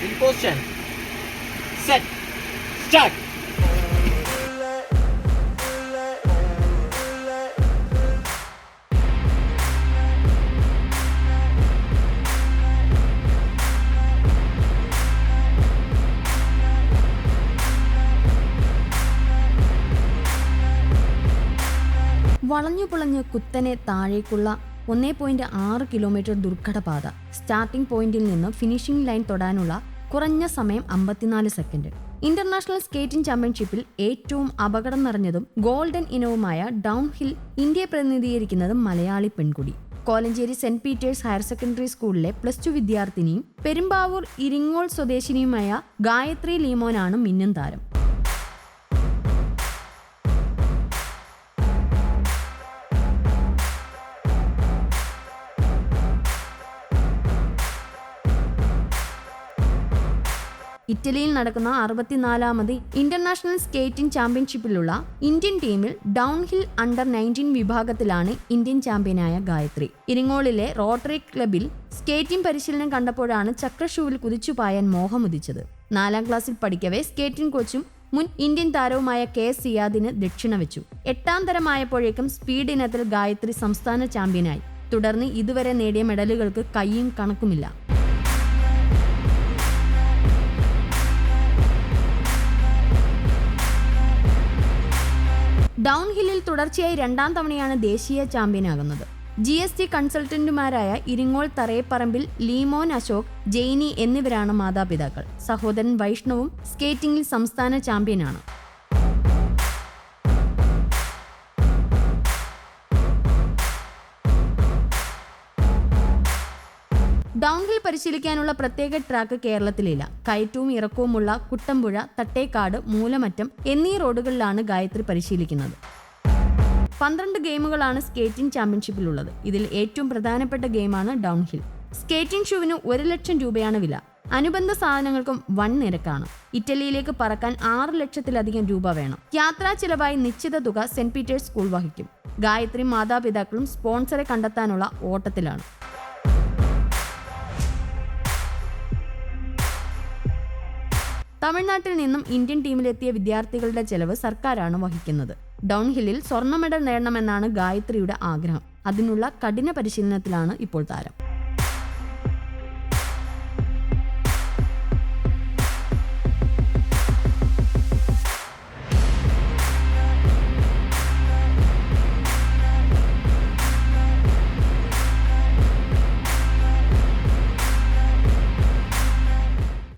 In position. Set. Start. വളഞ്ഞു പുളഞ്ഞ് കുത്തനെ താഴേക്കുള്ള ഒന്നേ പോയിന്റ് ആറ് കിലോമീറ്റർ ദുർഘടപാത സ്റ്റാർട്ടിംഗ് പോയിന്റിൽ നിന്ന് ഫിനിഷിംഗ് ലൈൻ തൊടാനുള്ള കുറഞ്ഞ സമയം അമ്പത്തിനാല് സെക്കൻഡ് ഇന്റർനാഷണൽ സ്കേറ്റിംഗ് ചാമ്പ്യൻഷിപ്പിൽ ഏറ്റവും അപകടം നിറഞ്ഞതും ഗോൾഡൻ ഇനവുമായ ഡൗൺ ഹിൽ ഇന്ത്യയെ പ്രതിനിധീകരിക്കുന്നത് മലയാളി പെൺകുടി. Kolenchery saint Peter's higher secondary സ്കൂളിലെ പ്ലസ് ടു വിദ്യാർത്ഥിനിയും പെരുമ്പാവൂർ ഇരിങ്ങോൾ സ്വദേശിനിയുമായ ഗായത്രി ലീമോനാണ് മിന്നും താരം. ഇറ്റലിയിൽ നടക്കുന്ന അറുപത്തിനാലാമത് ഇന്റർനാഷണൽ സ്കേറ്റിംഗ് ചാമ്പ്യൻഷിപ്പിലുള്ള ഇന്ത്യൻ ടീമിൽ ഡൗൺഹിൽ അണ്ടർ നയന്റീൻ വിഭാഗത്തിലാണ് ഇന്ത്യൻ ചാമ്പ്യനായ ഗായത്രി. ഇരിങ്ങോളിലെ റോട്ടറി ക്ലബിൽ സ്കേറ്റിംഗ് പരിശീലനം കണ്ടപ്പോഴാണ് ചക്രഷൂവിൽ കുതിച്ചുപായാൻ മോഹമുദിച്ചത്. നാലാം ക്ലാസ്സിൽ പഠിക്കവേ സ്കേറ്റിംഗ് കോച്ചും മുൻ ഇന്ത്യൻ താരവുമായ കെ സിയാദിന് ദക്ഷിണ വെച്ചു. എട്ടാം തരമായപ്പോഴേക്കും സ്പീഡ് ഇനത്തിൽ ഗായത്രി സംസ്ഥാന ചാമ്പ്യനായി. തുടർന്ന് ഇതുവരെ നേടിയ മെഡലുകൾക്ക് കൈയും കണക്കുമില്ല. ഡൗൺ ഹില്ലിൽ തുടർച്ചയായി രണ്ടാം തവണയാണ് ദേശീയ ചാമ്പ്യനാകുന്നത്. ജി എസ് ടി കൺസൾട്ടന്റുമാരായ ഇരിങ്ങോൾ തറയപ്പറമ്പിൽ ലീമോൻ അശോക് ജെയ്നി എന്നിവരാണ് മാതാപിതാക്കൾ. സഹോദരൻ വൈഷ്ണവും സ്കേറ്റിംഗിൽ സംസ്ഥാന ചാമ്പ്യനാണ്. ഡൗൺഹിൽ പരിശീലിക്കാനുള്ള പ്രത്യേക ട്രാക്ക് കേരളത്തിലില്ല. കയറ്റവും ഇറക്കവുമുള്ള കുട്ടമ്പുഴ തട്ടേക്കാട് മൂലമറ്റം എന്നീ റോഡുകളിലാണ് ഗായത്രി പരിശീലിക്കുന്നത്. പന്ത്രണ്ട് ഗെയിമുകളാണ് സ്കേറ്റിംഗ് ചാമ്പ്യൻഷിപ്പിലുള്ളത്. ഇതിൽ ഏറ്റവും പ്രധാനപ്പെട്ട ഗെയിമാണ് ഡൗൺഹിൽ. സ്കേറ്റിംഗ് ഷൂവിന് ഒരു ലക്ഷം രൂപയാണ് വില. അനുബന്ധ സാധനങ്ങൾക്കും വൻ നിരക്കാണ്. ഇറ്റലിയിലേക്ക് പറക്കാൻ ആറ് ലക്ഷത്തിലധികം രൂപ വേണം. യാത്രാ ചിലവായി നിശ്ചിത തുക സെന്റ് പീറ്റേഴ്സ് സ്കൂൾ വഹിക്കും. ഗായത്രി മാതാപിതാക്കളും സ്പോൺസറെ കണ്ടെത്താനുള്ള ഓട്ടത്തിലാണ്. തമിഴ്നാട്ടിൽ നിന്നും ഇന്ത്യൻ ടീമിലെത്തിയ വിദ്യാർത്ഥികളുടെ ചെലവ് സർക്കാരാണ് വഹിക്കുന്നത്. ഡൗൺഹില്ലിൽ സ്വർണ മെഡൽ നേടണമെന്നാണ് ഗായത്രിയുടെ ആഗ്രഹം. അതിനുള്ള കഠിന പരിശീലനത്തിലാണ് ഇപ്പോൾ താരം.